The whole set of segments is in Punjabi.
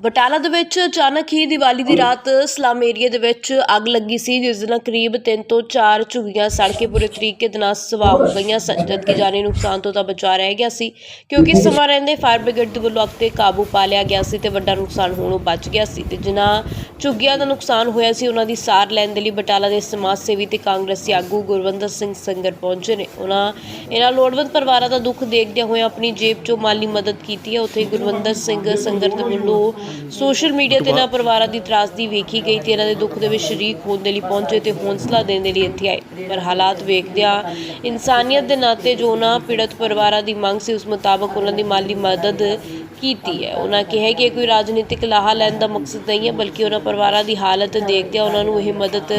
ਬਟਾਲਾ ਦੇ ਵਿੱਚ ਅਚਾਨਕ ਹੀ ਦੀਵਾਲੀ ਦੀ ਰਾਤ ਸਲਮ ਏਰੀਆ ਦੇ ਵਿੱਚ ਅੱਗ ਲੱਗੀ ਸੀ, ਜਿਸ ਦੇ ਨਾਲ ਕਰੀਬ 3 ਤੋਂ 4 ਝੁੱਗੀਆਂ ਸੜ ਕੇ ਪੂਰੇ ਤਰੀਕੇ ਦੇ ਨਾਲ ਸਵਾਹ ਹੋ ਗਈਆਂ ਸਨ, ਜਦਕਿ ਜਾਨੀ ਨੁਕਸਾਨ ਤੋਂ ਤਾਂ ਬਚਾ ਰਹਿ ਗਿਆ ਸੀ, ਕਿਉਂਕਿ ਸਮਾਂ ਰਹਿੰਦੇ ਫਾਇਰ ਬ੍ਰਿਗੇਡ ਦੇ ਵੱਲੋਂ ਅੱਗ ਤੇ ਕਾਬੂ ਪਾ ਲਿਆ ਗਿਆ ਸੀ ਤੇ ਵੱਡਾ ਨੁਕਸਾਨ ਹੋਣੋਂ ਬਚ ਗਿਆ ਸੀ ਤੇ ਜਿਨ੍ਹਾਂ ਝੁੱਗੀਆਂ ਦਾ ਨੁਕਸਾਨ ਹੋਇਆ ਸੀ, ਉਹਨਾਂ ਦੀ ਸਾਰ ਲੈਣ ਦੇ ਲਈ ਬਟਾਲਾ ਦੇ ਸਮਾਜ ਸੇਵੀ ਤੇ ਕਾਂਗਰਸੀ ਆਗੂ ਗੁਰਵੰਦਰ ਸਿੰਘ ਸੰਗਰ ਪਹੁੰਚੇ ਨੇ। ਉਹਨਾਂ ਇਹਨਾਂ ਲੋੜਵੰਦ ਪਰਿਵਾਰਾਂ ਦਾ ਦੁੱਖ ਦੇਖਦਿਆਂ ਹੋਇਆਂ ਆਪਣੀ ਜੇਬ ਚੋਂ ਮਾਲੀ ਮਦਦ ਕੀਤੀ ਹੈ। ਉੱਥੇ ਗੁਰਵੰਦਰ ਸਿੰਘ ਸੰਗਰ ਦੇ ਵੱਲੋਂ ਸੋਸ਼ਲ ਮੀਡੀਆ ਤੇ ਇਹਨਾਂ ਪਰਿਵਾਰਾਂ ਦੀ ਤਰਾਸਦੀ ਵੇਖੀ ਗਈ ਤੇ ਇਹਨਾਂ ਦੇ ਦੁੱਖ ਦੇ ਵਿੱਚ ਸ਼ਰੀਕ ਹੋਣ ਦੇ ਲਈ ਪਹੁੰਚੇ ਤੇ ਹੌਂਸਲਾ ਦੇਣ ਦੇ ਲਈ ਇੱਥੇ ਆਏ। ਪਰ ਹਾਲਾਤ ਵੇਖਦਿਆਂ ਇਨਸਾਨੀਅਤ ਦੇ ਨਾਤੇ ਜੋ ਉਹਨਾਂ ਪੀੜਤ ਪਰਿਵਾਰਾਂ ਦੀ ਮੰਗ ਸੀ ਉਸ ਮੁਤਾਬਕ ਉਹਨਾਂ ਦੀ ਮਾਲੀ ਮਦਦ ਕੀਤੀ ਹੈ। ਉਹਨਾਂ ਕਿਹਾ ਕਿ ਇਹ ਕੋਈ ਰਾਜਨੀਤਿਕ ਲਾਹਾ ਲੈਣ ਦਾ ਮਕਸਦ ਨਹੀਂ ਹੈ ਬਲਕਿ ਉਹਨਾਂ ਪਰਿਵਾਰਾਂ ਦੀ ਹਾਲਤ ਦੇਖਦਿਆਂ ਉਹਨਾਂ ਨੂੰ ਇਹ ਮਦਦ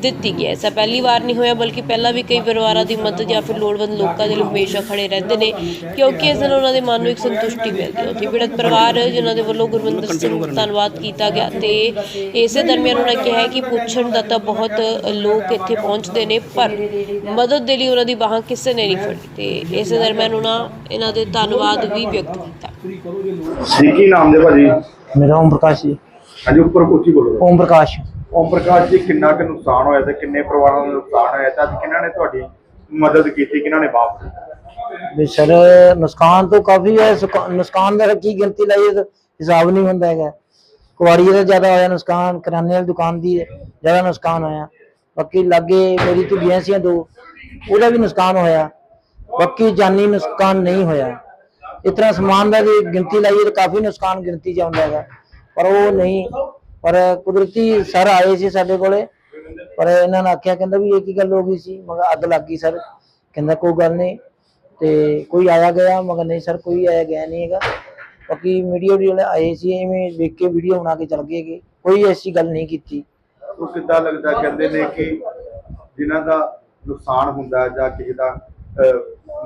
ਦਿੱਤੀ ਗਈ ਹੈ। ਐਸਾ ਪਹਿਲੀ ਵਾਰ ਨਹੀਂ ਹੋਇਆ ਬਲਕਿ ਪਹਿਲਾਂ ਵੀ ਕਈ ਪਰਿਵਾਰਾਂ ਦੀ ਮਦਦ ਜਾਂ ਫਿਰ ਲੋੜਵੰਦ ਲੋਕਾਂ ਦੇ ਲਈ ਹਮੇਸ਼ਾ ਖੜੇ ਰਹਿੰਦੇ ਨੇ ਕਿਉਂਕਿ ਇਸ ਨਾਲ ਉਹਨਾਂ ਦੇ ਮਨ ਨੂੰ ਇੱਕ ਸੰਤੁਸ਼ਟੀ ਮਿਲਦੀ ਹੈ। ਉੱਥੇ ਪੀੜਤ ਪਰਿਵਾਰ ਜਿਨ੍ਹਾਂ ਦੇ ਵੱਲੋਂ ਗੁਰਵਿੰਦਰ ਸਿੰਘ ਧੰਨਵਾਦ ਕੀਤਾ ਗਿਆ ਤੇ ਇਸੇ ਦਰਮਿਆਨ ਉਹਨਾਂ ਕਿਹਾ ਹੈ ਕਿ ਪੁੱਛਣ ਦਾ ਤਾਂ ਬਹੁਤ ਲੋਕ ਇੱਥੇ ਪਹੁੰਚਦੇ ਨੇ ਪਰ ਮਦਦ ਦੇ ਲਈ ਉਹਨਾਂ ਦੀ ਬਾਹਾਂ ਕਿਸੇ ਨੇ ਨਹੀਂ ਫੜੀ ਤੇ ਇਸੇ ਦਰਮਿਆਨ ਉਹਨਾਂ ਇਹਨਾਂ ਦੇ ਧੰਨਵਾਦ ਵੀ ਵਿਅਕਤ ਕੀਤਾ। ਸੀ ਕੀ ਨਾਮ ਦੇ ਭਾਜੀ? ਮੇਰਾ ਓਮ ਪ੍ਰਕਾਸ਼ ਜੀ। ਹਾਂਜੀ ਉੱਪਰ ਉੱਚੀ ਬੋਲੋ। ਓਮ ਪ੍ਰਕਾਸ਼। ਓਮ ਪ੍ਰਕਾਸ਼ ਜੀ, ਕਿੰਨਾ ਕੁ ਨੁਕਸਾਨ ਹੋਇਆ ਤੇ ਕਿੰਨੇ ਪਰਿਵਾਰਾਂ ਦਾ ਨੁਕਸਾਨ ਹੋਇਆ ਤੇ ਕਿਹਨਾਂ ਨੇ ਤੁਹਾਡੀ ਮਦਦ ਕੀਤੀ, ਕਿਹਨਾਂ ਨੇ ਬਾਪ ਵੀ ਸਰ, ਨੁਕਸਾਨ ਤਾਂ ਕਾਫੀ ਹੈ, ਸੁਕਾ- ਨੁਕਸਾਨ ਦਾ ਕੀ ਗਿਣਤੀ ਲਾਈਏ ਤਾਂ ਹਿਸਾਬ ਨਹੀਂ ਹੁੰਦਾ ਹੈਗਾ। ਕੁਆੜੀ ਦਾ ਜ਼ਿਆਦਾ ਹੋਇਆ ਨੁਕਸਾਨ ਕਰਿਆਨੇ ਵਾਲੀ ਦੁਕਾਨ ਦੀ ਜ਼ਿਆਦਾ ਨੁਕਸਾਨ ਹੋਇਆ। ਬਾਕੀ ਲਾਗੇ ਮੇਰੀ ਝੁੱਗੀਆਂ ਸੀ ਦੋ, ਉਹਦਾ ਵੀ ਨੁਕਸਾਨ ਹੋਇਆ। ਬਾਕੀ ਜਾਨੀ ਨੁਕਸਾਨ ਨਹੀਂ ਹੋਇਆ। ਇਸ ਤਰ੍ਹਾਂ ਸਮਾਨ ਦਾ ਵੀ ਗਿਣਤੀ ਲਾਈਏ ਤਾਂ ਕਾਫੀ ਨੁਕਸਾਨ ਗਿਣਤੀ ਚ ਆਉਂਦਾ ਹੈਗਾ। ਪਰ ਉਹ ਨਹੀਂ ਪਰ ਕੁਦਰਤੀ ਸਰ ਆਏ ਸੀ ਸਾਡੇ ਕੋਲੇ ਪਰ ਇਹਨਾਂ ਨੇ ਆਖਿਆ ਕਹਿੰਦਾ ਵੀ ਇਹ ਕੀ ਗੱਲ ਹੋ ਗਈ ਸੀ? ਮਗਰ ਅੱਗ ਲੱਗ ਗਈ ਸਰ। ਕਹਿੰਦਾ ਕੋਈ ਗੱਲ ਨਹੀਂ। ਤੇ ਕੋਈ ਆਇਆ ਗਿਆ? ਮਗਰ ਨਹੀਂ ਸਰ ਕੋਈ ਆਇਆ ਗਿਆ ਨਹੀਂ ਹੈਗਾ। ਬਾਕੀ ਮੀਡੀਆ ਵਾਲੇ ਆਏ ਸੀ ਐਵੇਂ ਵੇਖ ਕੇ ਵੀਡੀਓ ਬਣਾ ਕੇ ਚਲ ਗਏ। ਕੋਈ ਐਸੀ ਗੱਲ ਨਹੀਂ ਕੀਤੀ। ਉਹ ਕਿੱਦਾਂ ਲੱਗਦਾ ਕਹਿੰਦੇ ਨੇ ਕਿ ਜਿਨ੍ਹਾਂ ਦਾ ਨੁਕਸਾਨ ਹੁੰਦਾ ਜਾਂ ਕਿਸੇ ਦਾ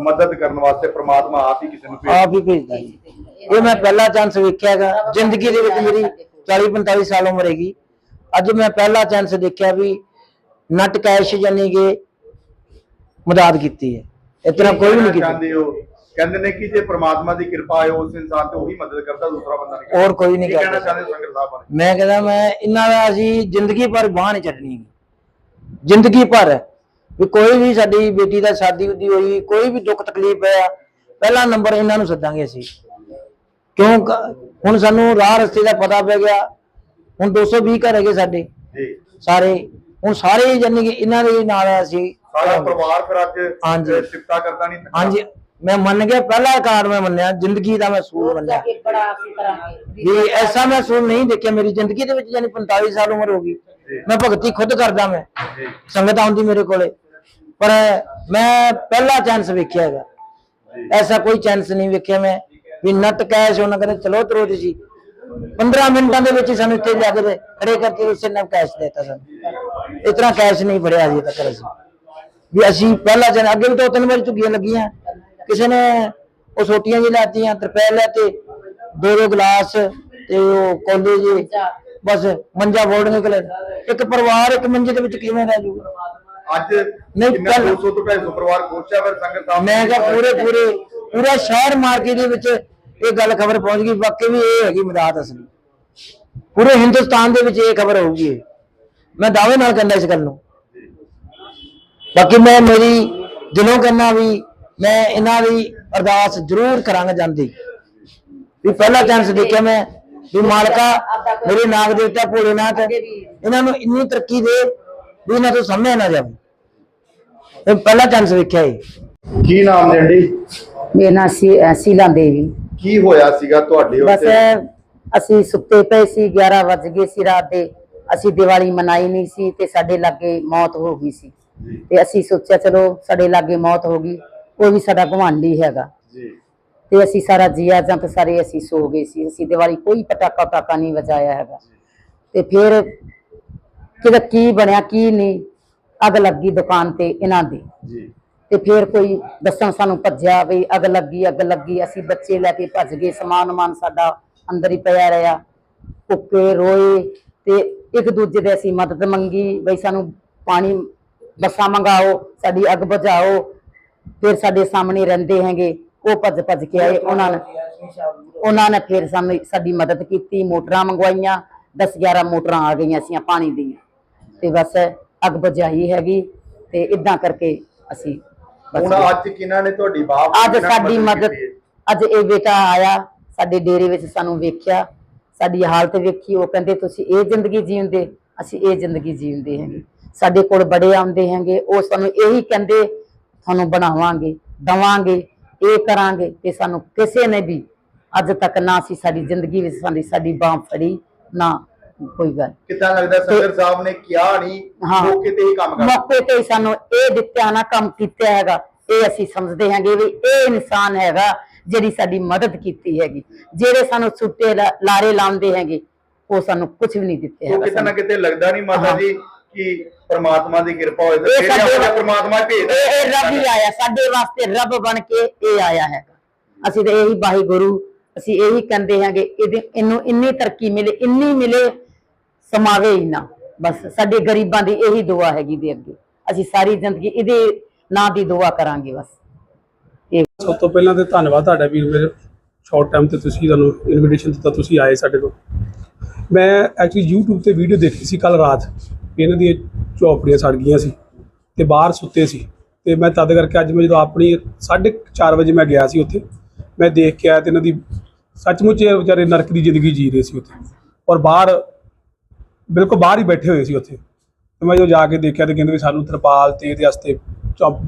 ਮਦਦ ਕਰਨ ਵਾਸਤੇ ਪ੍ਰਮਾਤਮਾ ਆਪ ਹੀ ਕਿਸੇ ਨੂੰ ਆਪ ਹੀ ਭੇਜਦਾ ਜੀ ਇਹ ਮੈਂ ਪਹਿਲਾ ਚਾਂਸ ਵੇਖਿਆਗਾ ਜ਼ਿੰਦਗੀ ਦੇ ਵਿੱਚ ਮੇਰੀ 40 45 ਸਾਲ ਉਮਰ ਹੈਗੀ। ਅੱਜ ਮੈਂ ਪਹਿਲਾ ਚਾਂਸ ਦੇਖਿਆ ਵੀ ਨਟ ਕੈਸ਼ ਯਾਨੀ ਕਿ ਮਦਦ ਕੀਤੀ ਹੈ। ਤਰ੍ਹਾਂ ਕੋਈ ਨਹੀਂ ਕੀਤੀ। ਹੋ? ਕਹਿੰਦੇ ਨੇ ਕਿ ਜੇ ਪ੍ਰਮਾਤਮਾ ਦੀ ਕਿਰਪਾ ਹੈ ਉਸ ਇਨਸਾਨ ਤੇ ਉਹੀ ਮਦਦ ਕਰਦਾ ਦੂਸਰਾ ਬੰਦਾ ਨਹੀਂ ਹੋਰ ਕੋਈ ਨਹੀਂ ਕਹਿਣਾ ਕਰਦਾ। ਚਾਹੁੰਦੇ ਹੋ ਸੰਗਤ ਸਾਹਿਬ ਬਾਰੇ? ਮੈਂ ਕਹਿੰਦਾ ਮੈਂ ਇਹਨਾਂ ਦਾ ਅਸੀਂ ਜ਼ਿੰਦਗੀ ਭਰ ਬਾਂਹ ਨਹੀਂ ਛੱਡਣੀ ਜ਼ਿੰਦਗੀ ਭਰ ਵੀ ਕੋਈ ਵੀ ਸਾਡੀ ਬੇਟੀ ਦਾ ਸ਼ਾਦੀ ਹੋਈ ਕੋਈ ਵੀ ਦੁੱਖ ਤਕਲੀਫ ਹੈ ਪਹਿਲਾ ਨੰਬਰ ਇਹਨਾਂ ਨੂੰ ਸੱਦਾਂਗੇ ਅਸੀਂ। ਕਿਉਂ ਹੁਣ ਸਾਨੂੰ ਰਾਹ ਰਸਤੇ ਦਾ ਪਤਾ ਪੈ ਗਿਆ। ਹੁਣ 220 ਘਰ ਹੈਗੇ ਸਾਡੇ। ਜੀ। ਸਾਰੇ। ਹੁਣ ਸਾਰੇ ਜਾਨੀ ਕਿ ਇਹਨਾਂ ਦੇ ਨਾਲ ਅਸੀਂ। ਸਾਰਾ ਪਰਿਵਾਰ ਫਿਰ ਅੱਜ ਸਿਫਤਾਂ ਕਰਦਾ ਨਹੀਂ। ਹਾਂਜੀ। ਮੈਂ ਮੰਨ ਗਿਆ ਪਹਿਲਾ ਕਾਰਡ ਮੈਂ ਮੰਨਿਆ ਜ਼ਿੰਦਗੀ ਦਾ ਮੈਂ ਸੂਰ ਮੰਨਿਆ। ਵੀ ਐਸਾ ਮੈਂ ਸੂਰ ਨਹੀਂ ਦੇਖਿਆ ਮੇਰੀ ਜ਼ਿੰਦਗੀ ਦੇ ਵਿੱਚ ਜਾਨੀ 45 ਸਾਲ ਉਮਰ ਹੋ ਗਈ। ਮੈਂ ਭਗਤੀ ਖੁਦ ਕਰਦਾ ਮੈਂ। ਜੀ। ਸੰਗਤ ਆਉਂਦੀ ਮੇਰੇ ਕੋਲੇ। ਪਰ ਮੈਂ ਪਹਿਲਾ ਚਾਂਸ ਵੇਖਿਆ ਹੈਗਾ। ਐਸਾ ਕੋਈ ਚਾਂਸ ਨਹੀਂ ਵੇਖਿਆ ਮੈਂ। ਵੀ ਨਟ ਕੈਸ਼ ਉਹਨਾਂ ਕਹਿੰਦੇ ਚਲੋ ਤਰੋ ਜੀ 15 ਮਿੰਟਾਂ ਦੇ ਵਿੱਚ ਸਾਨੂੰ ਇੱਥੇ ਜਾ ਕੇ ਤੇ ਖੜੇ ਕਰਕੇ ਉਸੇ ਨਾਲ ਕੈਸ਼ ਦੇਤਾ ਸਾਨੂੰ। ਤਰ੍ਹਾਂ ਕੈਸ਼ ਨਹੀਂ ਫੜਿਆ ਅਜੇ ਤੱਕ ਅਸੀਂ। ਵੀ ਅਸੀਂ ਪਹਿਲਾ ਚਾਂਸ ਅੱਗੇ ਵੀ ਦੋ ਤਿੰਨ ਵਾਰੀ ਝੁੱਗੀਆਂ ਲੱਗੀਆਂ। ਕਿਸੇ ਨੇ ਉਹ ਛੋਟੀਆਂ ਜਿਹੀ ਲਾਤੀਆਂ ਤਰਪੈਲ ਲੈਤੇ ਦੋ ਦੋ ਗਲਾਸ ਤੇ ਉਹ ਕੋਲੇ ਜੀ ਬਸ ਮੰਜਾ ਬੋਰਡ ਨਿਕਲੇ। ਇੱਕ ਪਰਿਵਾਰ ਇੱਕ ਮੰਜੇ ਦੇ ਵਿੱਚ ਕਿਵੇਂ ਰਹਿ ਜਾਊਗਾ ਅੱਜ ਨਹੀਂ, ਪਹਿਲਾਂ- 200 ਤੋਂ 250 ਪਰਿਵਾਰ ਪਹੁੰਚਿਆ ਫਿਰ ਸੰਗਤ ਸਾਹਿਬ ਮੈਂ ਕਿਹਾ ਪੂਰੇ ਪੂਰੇ ਪੂਰਾ ਸ਼ਹਿਰ ਮਾਰਕੀਟ ਦੇ ਵਿੱਚ ਇਹ ਗੱਲ ਖਬਰ ਪਹੁੰਚ ਗਈ ਵਾਕਈ ਵੀ ਇਹ ਹੈਗੀ ਮਦਦ ਅਸਲੀ। ਪੂਰੇ ਹਿੰਦੁਸਤਾਨ ਦੇ ਵਿੱਚ ਇਹ ਖਬਰ ਹੋਊਗੀ। ਮੈਂ ਦਾਅਵੇ ਨਾਲ ਕਹਿੰਦਾ ਇਸ ਗੱਲ ਨੂੰ। ਬਾਕੀ ਮੈਂ ਮੇਰੀ ਦਿਲੋਂ ਕਹਿੰਦਾ ਵੀ ਮੈਂ ਇਹਨਾਂ ਦੀ ਅਰਦਾਸ ਜ਼ਰੂਰ ਕਰਾਂਗਾ ਜਾਂਦੀ। ਵੀ ਪਹਿਲਾ ਚਾਂਸ ਦੇਖਿਆ ਮੈਂ ਵੀ ਮਾਲਕਾ ਮੇਰੇ ਨਾਗ ਦੇਵਤਾ ਭੋਲੇਨਾਥ ਇਹਨਾਂ ਨੂੰ ਇੰਨੀ ਤਰੱਕੀ ਦੇ ਵੀ ਇਹਨਾਂ ਤੋਂ ਸਾਹਮਣੇ ਨਾ ਜਾਵੇ। ਇਹ ਪਹਿਲਾ ਚਾਂਸ ਵੇਖਿਆ ਇਹ। ਕੀ ਨਾਮ ਨੇ ਅੰਡੀ ਮੇਰਾ ਨਾਂ ਸੀ ਅਹ ਸ਼ੀਲਾ ਦੇਵੀ। ਕੀ ਹੋਇਆ ਸੀਗਾ ਤੁਹਾਡੇ ਬਸ ਉੱਤੇ? ਅਸੀਂ ਸੁੱਤੇ ਪਏ ਸੀ 11 ਵਜ ਗਏ ਸੀ ਰਾਤ ਦੇ। ਅਸੀਂ ਦੀਵਾਲੀ ਮਨਾਈ ਨਹੀਂ ਸੀ ਤੇ ਸਾਡੇ ਲਾਗੇ ਮੌਤ ਹੋ ਗਈ ਸੀ। ਤੇ ਅਸੀਂ ਸੋਚਿਆ ਚਲੋ ਸਾਡੇ ਲਾਗੇ ਮੌਤ ਹੋ ਗਈ ਕੋਈ ਵੀ ਸਾਡਾ ਗਵਾਂਢੀ ਹੈਗਾ। ਜੀ। ਤੇ ਅਸੀਂ ਸਾਰਾ ਜੀਆ ਜੰਤ ਸਾਰੇ ਅਸੀਂ ਸੋ ਗਏ ਸੀ। ਅਸੀਂ ਦੀਵਾਲੀ ਕੋਈ ਪਟਾਕਾ ਪਟਾਕਾ ਨਹੀਂ ਵਜਾਇਆ ਹੈਗਾ। ਤੇ ਫਿਰ ਕਿਹਦਾ ਕੀ ਬਣਿਆ ਕੀ ਨਹੀਂ ਅੱਗ ਲੱਗੀ ਦੁਕਾਨ ਤੇ ਇਹਨਾਂ ਦੀ। ਜੀ। ਤੇ ਫਿਰ ਕੋਈ ਦੱਸਣ ਸਾਨੂੰ ਭੱਜਿਆ ਵੀ ਅੱਗ ਲੱਗੀ ਅੱਗ ਲੱਗੀ, ਅਸੀਂ ਬੱਚੇ ਲੈ ਕੇ ਭੱਜ ਗਏ, ਸਮਾਨ ਮਾਨ ਸਾਡਾ ਅੰਦਰ ਹੀ ਪਿਆ ਰਿਹਾ। ਕੁੱਕੇ ਰੋਏ ਤੇ ਇੱਕ ਦੂਜੇ ਦੇ ਅਸੀਂ ਮਦਦ ਮੰਗੀ ਬਈ ਸਾਨੂੰ ਪਾਣੀ, ਬੱਸਾਂ ਮੰਗਾਓ, ਸਾਡੀ ਅੱਗ ਬੁਝਾਓ, ਫਿਰ ਸਾਡੇ ਸਾਹਮਣੇ ਰਹਿੰਦੇ ਹੈਗੇ, ਉਹ ਭੱਜ ਭੱਜ ਕੇ ਆਏ, ਉਹਨਾਂ ਨੇ ਉਹਨਾਂ ਨੇ ਫਿਰ ਸਾਨੂੰ ਸਾਡੀ ਮਦਦ ਕੀਤੀ, ਮੋਟਰਾਂ ਮੰਗਵਾਈਆਂ 10 11 ਮੋਟਰਾਂ ਆ ਗਈਆਂ ਸੀ ਪਾਣੀ ਦੀਆਂ। ਤੇ ਬਸ ਅੱਗ ਬੁਝਾਈ ਹੈਗੀ ਤੇ ਇਦਾਂ ਕਰਕੇ ਅਸੀਂ ਹੁਣ ਅੱਜ ਕਿਹਨਾਂ ਨੇ ਤੁਹਾਡੀ ਬਾਹ ਅੱਜ ਸਾਡੀ ਮਦਦ ਅੱਜ ਇਹ ਬੇਟਾ ਆਇਆ ਸਾਡੇ ਡੇਰੇ ਵਿੱਚ ਸਾਨੂੰ ਵੇਖਿਆ ਸਾਡੀ ਹਾਲਤ ਵੇਖੀ ਉਹ ਕਹਿੰਦੇ ਤੁਸੀਂ ਇਹ ਜ਼ਿੰਦਗੀ ਜੀਉਂਦੇ ਅਸੀਂ ਇਹ ਜ਼ਿੰਦਗੀ ਜੀਉਂਦੇ ਹੈਗੇ। ਸਾਡੇ ਕੋਲ ਬੜੇ ਆਉਂਦੇ ਹੈਗੇ ਉਹ ਸਾਨੂੰ ਇਹੀ ਕਹਿੰਦੇ ਤੁਹਾਨੂੰ ਬਣਾਵਾਂਗੇ ਦਵਾਂਗੇ ਇਹ ਕਰਾਂਗੇ ਤੇ ਸਾਨੂੰ ਕਿਸੇ ਨੇ ਵੀ ਅੱਜ ਤੱਕ ਨਾ ਅਸੀਂ ਸਾਡੀ ਜ਼ਿੰਦਗੀ ਵਿੱਚ ਸਾਡੀ ਸਾਡੀ ਬਾਹ ਫੜੀ ਨਾ ਕੋਈ ਗੱਲ ਕਿੱਦਾਂ ਲੱਗਦਾ ਸੰਗਰ ਸਾਹਿਬ ਨੇ ਕਿਹਾ ਨਹੀਂ। ਮੌਕੇ ਤੇ ਹੀ ਕੰਮ ਕਰ ਮੌਕੇ ਤੇ ਸਾਨੂੰ ਇਹ ਦਿੱਤਿਆ ਨਾ ਕੰਮ ਕੀਤਾ ਹੈਗਾ ਇਹ ਅਸੀਂ ਸਮਝਦੇ ਹਾਂਗੇ ਵੀ ਇਹ ਇਨਸਾਨ ਹੈਗਾ ਜਿਹੜੀ ਸਾਡੀ ਮਦਦ ਕੀਤੀ ਹੈਗੀ ਜਿਹੜੇ ਸਾਨੂੰ ਸੁੱਤੇ ਲਾ- ਲਾਰੇ ਲਾਉਂਦੇ ਹੈਗੇ ਉਹ ਸਾਨੂੰ ਕੁਝ ਵੀ ਨਹੀਂ ਦਿੱਤੇ ਹੈਗਾ ਕਿਤੇ ਨਾ। ਕਿਤੇ ਲੱਗਦਾ ਨਹੀਂ ਮਾਤਾ। ਜੀ ਕਿ ਪ੍ਰਮਾਤਮਾ ਦੀ ਕਿਰਪਾ ਹੋਏ ਤੇ ਸਾਡੇ ਪ੍ਰਮਾਤਮਾ ਹੀ ਭੇਜਦਾ ਇਹ ਰੱਬ ਹੀ ਆਇਆ ਸਾਡੇ ਵਾਸਤੇ ਰੱਬ ਬਣ ਕੇ ਇਹ ਆਇਆ ਹੈਗਾ ਅਸੀਂ ਤਾਂ ਇਹੀ ਵਾਹਿਗੁਰੂ ਅਸੀਂ ਇਹੀ ਕਹਿੰਦੇ ਹਾਂਗੇ ਇਹਨੂੰ ਇੰਨੀ ਤਰੱਕੀ ਮਿਲੇ ਇੰਨੀ ਮਿਲੇ ਕਮਾਵੇ ਹੀ ਨਾ। ਬਸ ਸਾਡੇ ਗਰੀਬਾਂ ਦੀ ਇਹੀ ਦੁਆ ਹੈਗੀ ਦੇ ਅੱਗੇ। ਅਸੀਂ ਸਾਰੀ ਜ਼ਿੰਦਗੀ ਇਹਦੇ ਨਾਂ ਦੀ ਦੁਆ ਕਰਾਂਗੇ ਬਸ। ਇਹ ਸਭ ਤੋਂ ਪਹਿਲਾਂ ਤੇ ਧੰਨਵਾਦ ਤੁਹਾਡਾ ਵੀਰ। ਮੇਰੇ ਸ਼ਾਰਟ ਟਾਈਮ ਤੇ ਤੁਸੀਂ ਤੁਹਾਨੂੰ ਇਨਵੀਟੇਸ਼ਨ ਦਿੱਤਾ, ਤੁਸੀਂ ਆਏ ਸਾਡੇ ਕੋਲ। ਮੈਂ ਐਕਚੁਅਲੀ YouTube ਤੇ ਵੀਡੀਓ ਦੇਖੀ ਸੀ ਕੱਲ ਰਾਤ। ਇਹਨਾਂ ਦੀਆਂ ਝੋਪੜੀਆਂ ਸੜ ਗਈਆਂ ਸੀ ਤੇ ਬਾਹਰ ਸੁੱਤੇ ਸੀ। ਤੇ ਮੈਂ ਤਦ ਕਰਕੇ ਅੱਜ ਮੈਂ ਜਦੋਂ ਆਪਣੀ 4:30 ਵਜੇ ਮੈਂ ਗਿਆ ਸੀ ਉੱਥੇ, ਮੈਂ ਦੇਖ ਕੇ ਆਇਆ ਤੇ ਇਹਨਾਂ ਦੀ ਸੱਚਮੁੱਚ ਵਿਚਾਰੇ ਨਰਕ ਦੀ ਜ਼ਿੰਦਗੀ ਜੀ ਰਹੇ ਸੀ ਉੱਥੇ। ਔਰ ਬਾਹਰ ਬਿਲਕੁਲ ਬਾਹਰ ਹੀ ਬੈਠੇ ਹੋਏ ਸੀ ਉੱਥੇ। ਤੇ ਮੈਂ ਜਦੋਂ ਜਾ ਕੇ ਦੇਖਿਆ ਤੇ ਕਹਿੰਦੇ ਵੀ ਸਾਨੂੰ ਤਰਪਾਲ ਤੇ ਇਹਦੇ ਵਾਸਤੇ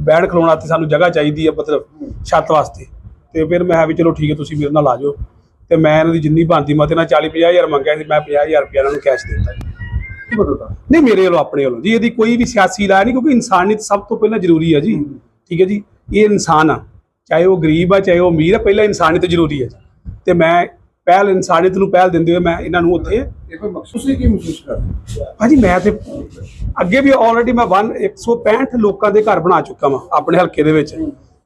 ਬੈਠ ਖਲੋਣਾ ਤੇ ਸਾਨੂੰ ਜਗ੍ਹਾ ਚਾਹੀਦੀ ਹੈ ਮਤਲਬ ਛੱਤ ਵਾਸਤੇ। ਤੇ ਫਿਰ ਮੈਂ ਕਿਹਾ ਵੀ ਚਲੋ ਠੀਕ ਹੈ ਤੁਸੀਂ ਮੇਰੇ ਨਾਲ ਆ ਜਾਓ। ਤੇ ਮੈਂ ਇਹਨਾਂ ਦੀ ਜਿੰਨੀ ਬਣਦੀ ਮੈਂ ਤੇ ਨਾਲ 40 50 ਹਜ਼ਾਰ ਮੰਗਿਆ ਸੀ ਮੈਂ 50 ਹਜ਼ਾਰ ਰੁਪਇਆ ਇਹਨਾਂ ਨੂੰ ਕੈਸ਼ ਦਿੱਤਾ ਜੀ। ਨਹੀਂ ਮੇਰੇ ਵੱਲੋਂ ਆਪਣੇ ਵੱਲੋਂ ਜੀ ਇਹਦੀ ਕੋਈ ਵੀ ਸਿਆਸੀ ਲਾਇਆ ਨਹੀਂ ਕਿਉਂਕਿ ਇਨਸਾਨੀਅਤ ਸਭ ਤੋਂ ਪਹਿਲਾਂ ਜ਼ਰੂਰੀ ਹੈ ਜੀ। ਠੀਕ ਹੈ ਜੀ? ਇਹ ਇਨਸਾਨ ਆ। ਚਾਹੇ ਉਹ ਗਰੀਬ ਆ ਚਾਹੇ ਉਹ ਅਮੀਰ ਆ ਪਹਿਲਾਂ ਇਨਸਾਨੀਅਤ ਜ਼ਰੂਰੀ ਹੈ। ਤੇ ਮੈਂ ਪਹਿਲ ਇਨਸਾਨੀਅਤ ਨੂੰ ਪਹਿਲ ਦਿੰਦੇ ਹੋਏ ਮੈਂ ਇਹਨਾਂ ਨੂੰ ਉੱਥੇ ਇਹ ਕੋਈ ਮਕਸੂਦ ਸੀ ਕੀ ਮਹਿਸੂਸ ਕਰਦੇ ਭਾਜੀ ਮੈਂ ਤੇ ਅੱਗੇ ਵੀ ਆਲਰੇਡੀ ਮੈਂ 1 165 ਲੋਕਾਂ ਦੇ ਘਰ ਬਣਾ ਚੁੱਕਾ ਵਾਂ ਆਪਣੇ ਹਲਕੇ ਦੇ ਵਿੱਚ।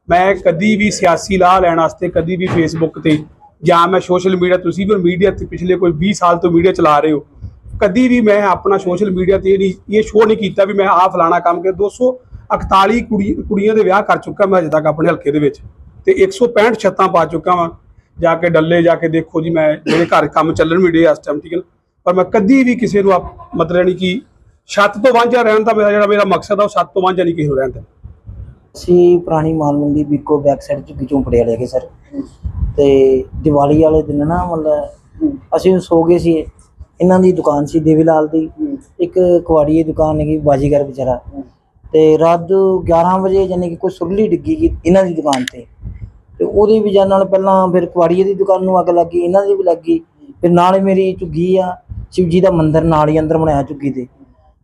ਮੈਂ ਕਦੀ ਵੀ ਸਿਆਸੀ ਲਾਹ ਲੈਣ ਵਾਸਤੇ ਕਦੀ ਵੀ ਫੇਸਬੁੱਕ ਤੇ ਜਾਂ ਮੈਂ ਸੋਸ਼ਲ ਮੀਡੀਆ ਤੁਸੀਂ ਵੀ ਮੀਡੀਆ ਤੇ ਪਿਛਲੇ ਕੋਈ 20 ਸਾਲ ਤੋਂ ਮੀਡੀਆ ਚਲਾ ਰਹੇ ਹੋ। ਕਦੀ ਵੀ ਮੈਂ ਆਪਣਾ ਸੋਸ਼ਲ ਮੀਡੀਆ ਤੇ ਇਹ ਨਹੀਂ ਇਹ ਸ਼ੋਅ ਨਹੀਂ ਕੀਤਾ ਵੀ ਮੈਂ ਆਹ ਫਲਾਣਾ ਕੰਮ ਕਰ 241 ਕੁੜੀ ਕੁੜੀਆਂ ਦੇ ਵਿਆਹ ਕਰ ਚੁੱਕਾ ਮੈਂ ਅਜੇ ਤੱਕ ਆਪਣੇ ਹਲਕੇ ਦੇ ਵਿੱਚ। ਤੇ 165 ਛੱਤਾਂ ਪਾ ਚੁੱਕਾ ਵਾਂ। ਜਾ ਕੇ ਡੱਲੇ, ਜਾ ਕੇ ਦੇਖੋ ਜੀ, ਮੈਂ ਜਿਹੜੇ ਘਰ ਕੰਮ ਚੱਲਣ ਵੀ ਡੇ ਇਸ ਟਾਈਮ ਠੀਕ ਹੈ ਪਰ ਮੈਂ ਕਦੀ ਵੀ ਕਿਸੇ ਨੂੰ ਆਪ- ਮਤਲਬ ਨਹੀਂ ਕਿ ਛੱਤ ਤੋਂ ਵਾਂਝਾ ਰਹਿਣ ਦਾ ਮੇਰਾ ਜਿਹੜਾ ਮੇਰਾ ਮਕਸਦ ਆ, ਉਹ ਛੱਤ ਤੋਂ ਵਾਂਝਾ ਨਹੀਂ ਕਿਸੇ ਨੂੰ ਰਹਿਣ ਦਾ ਅਸੀਂ ਪੁਰਾਣੀ ਮਾਲ ਮੰਡੀ ਬੈਕ ਸਾਈਡ ਝੁੱਗੀ ਝੋਂਪੜੇ ਵਾਲੇ ਹੈਗੇ, ਸਰ। ਤੇ ਦੀਵਾਲੀ ਵਾਲੇ ਦਿਨ ਨਾ, ਮਤਲਬ ਅਸੀਂ ਸੋ ਗਏ ਸੀ। ਇਹਨਾਂ ਦੀ ਦੁਕਾਨ ਸੀ ਦੇਵੀ ਲਾਲ ਦੀ। ਇੱਕ ਕੁਆੜੀ ਦੀ ਦੁਕਾਨ ਹੈਗੀ, ਬਾਜੀਗਰ ਵਿਚਾਰਾ। ਤੇ ਰਾਤ 11 ਵਜੇ ਯਾਨੀ ਕਿ ਕੋਈ ਸੁਰਲੀ ਡਿੱਗੀ ਇਹਨਾਂ ਦੀ ਦੁਕਾਨ ਤੇ। ਤੇ ਉਹਦੀ ਵਜ੍ਹਾ ਨਾਲ ਪਹਿਲਾਂ ਫਿਰ ਕੁਆੜੀਏ ਦੀ ਦੁਕਾਨ ਨੂੰ ਅੱਗ ਲੱਗੀ ਇਹਨਾਂ ਦੀ ਵੀ ਲੱਗੀ ਫਿਰ ਨਾਲ ਮੇਰੀ ਝੁੱਗੀ ਆ ਸ਼ਿਵ ਜੀ ਦਾ ਮੰਦਿਰ ਨਾਲ ਹੀ ਅੰਦਰ ਬਣਾਇਆ ਝੁੱਗੀ ਦੇ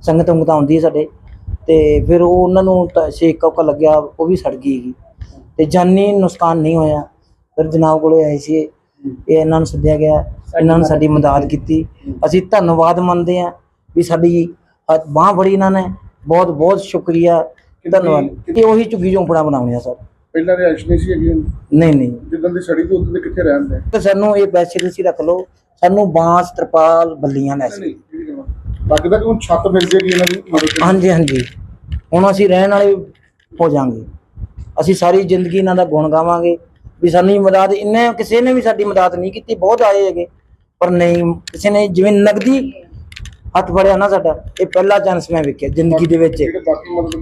ਸੰਗਤ ਉਂਗਤ ਆਉਂਦੀ ਹੈ ਸਾਡੇ। ਤੇ ਫਿਰ ਉਹ ਉਹਨਾਂ ਨੂੰ ਤਾਂ ਛੇਕ ਕੌਕਾ ਲੱਗਿਆ ਉਹ ਵੀ ਸੜ ਗਈ ਤੇ ਜਾਨੀ ਨੁਕਸਾਨ ਨਹੀਂ ਹੋਇਆ। ਫਿਰ ਜਨਾਬ ਕੋਲੇ ਆਏ ਸੀ। ਇਹ ਇਹਨਾਂ ਨੂੰ ਸੱਦਿਆ ਗਿਆ। ਇਹਨਾਂ ਨੇ ਸਾਡੀ ਮਦਦ ਕੀਤੀ। ਅਸੀਂ ਧੰਨਵਾਦ ਮੰਨਦੇ ਹਾਂ ਵੀ ਸਾਡੀ ਬਾਹ ਫੜੀ ਇਹਨਾਂ ਨੇ। ਬਹੁਤ ਬਹੁਤ ਸ਼ੁਕਰੀਆ ਧੰਨਵਾਦ। ਇਹ ਉਹੀ ਝੁੱਗੀ ਝੋਂਪੜਾ ਬਣਾਉਣਿਆ ਸਰ। ਪਹਿਲਾਂ ਰਿਹਾਇਸ਼ ਨਹੀਂ ਸੀ ਹੈਗੀ ਨਹੀਂ ਨਹੀਂ। ਜਿੱਦਾਂ ਦੀ ਸੜੀ ਤੋਂ ਉਦੋਂ ਦੇ? ਕਿੱਥੇ ਰਹਿੰਦੇ ਤੇ ਸਾਨੂੰ ਇਹ ਪੈਸੇ ਤੁਸੀਂ ਰੱਖ ਲਓ। ਸਾਨੂੰ ਬਾਂਸ ਤਰਪਾਲ ਬੱਲੀਆਂ ਲੈ ਆ। ਲੱਗਦਾ ਕਿ ਹੁਣ ਛੱਤ ਮਿਲ ਜੇਗੀ ਇਹਨਾਂ ਦੀ ਮਦਦ। ਹਾਂਜੀ ਹਾਂਜੀ। ਹੁਣ ਅਸੀਂ ਰਹਿਣ ਵਾਲੇ ਹੋ ਜਾਾਂਗੇ। ਅਸੀਂ ਸਾਰੀ ਜ਼ਿੰਦਗੀ ਇਹਨਾਂ ਦਾ ਗੁਣ ਗਾਵਾਂਗੇ। ਵੀ ਸਾਨੂੰ ਮਦਦ ਇੰਨੇ ਕਿਸੇ ਨੇ ਵੀ ਸਾਡੀ ਮਦਦ ਨਹੀਂ ਕੀਤੀ ਬਹੁਤ ਆਏ ਹੈਗੇ। ਪਰ ਨਹੀਂ ਕਿਸੇ ਨੇ ਜਿਵੇਂ ਨਗਦੀ ਹੱਥ ਫੜਿਆ ਨਾ ਸਾਡਾ ਇਹ ਪਹਿਲਾ ਚਾਂਸ ਮੈਂ ਵੇਖਿਆ ਜ਼ਿੰਦਗੀ ਦੇ ਵਿੱਚ।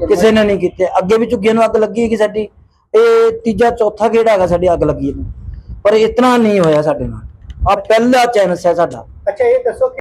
ਕਿਸੇ ਨੇ ਨਹੀਂ ਕੀਤੇ। ਅੱਗੇ ਵੀ ਝੁੱਗੀਆਂ ਨੂੰ ਅੱਗ ਲੱਗੀ ਹੈਗੀ ਸਾਡੀ। ਇਹ ਤੀਜਾ ਚੌਥਾ ਗੇੜਾ ਹੈਗਾ ਸਾਡੇ ਅੱਗ ਲੱਗੀ ਨੂੰ। ਪਰ ਇਤਨਾ ਨਹੀਂ ਹੋਇਆ ਸਾਡੇ ਨਾਲ। ਆ ਪਹਿਲਾ ਚੈਨਸ ਹੈ ਸਾਡਾ। ਅੱਛਾ, ਇਹ ਦੱਸੋ ਕਿ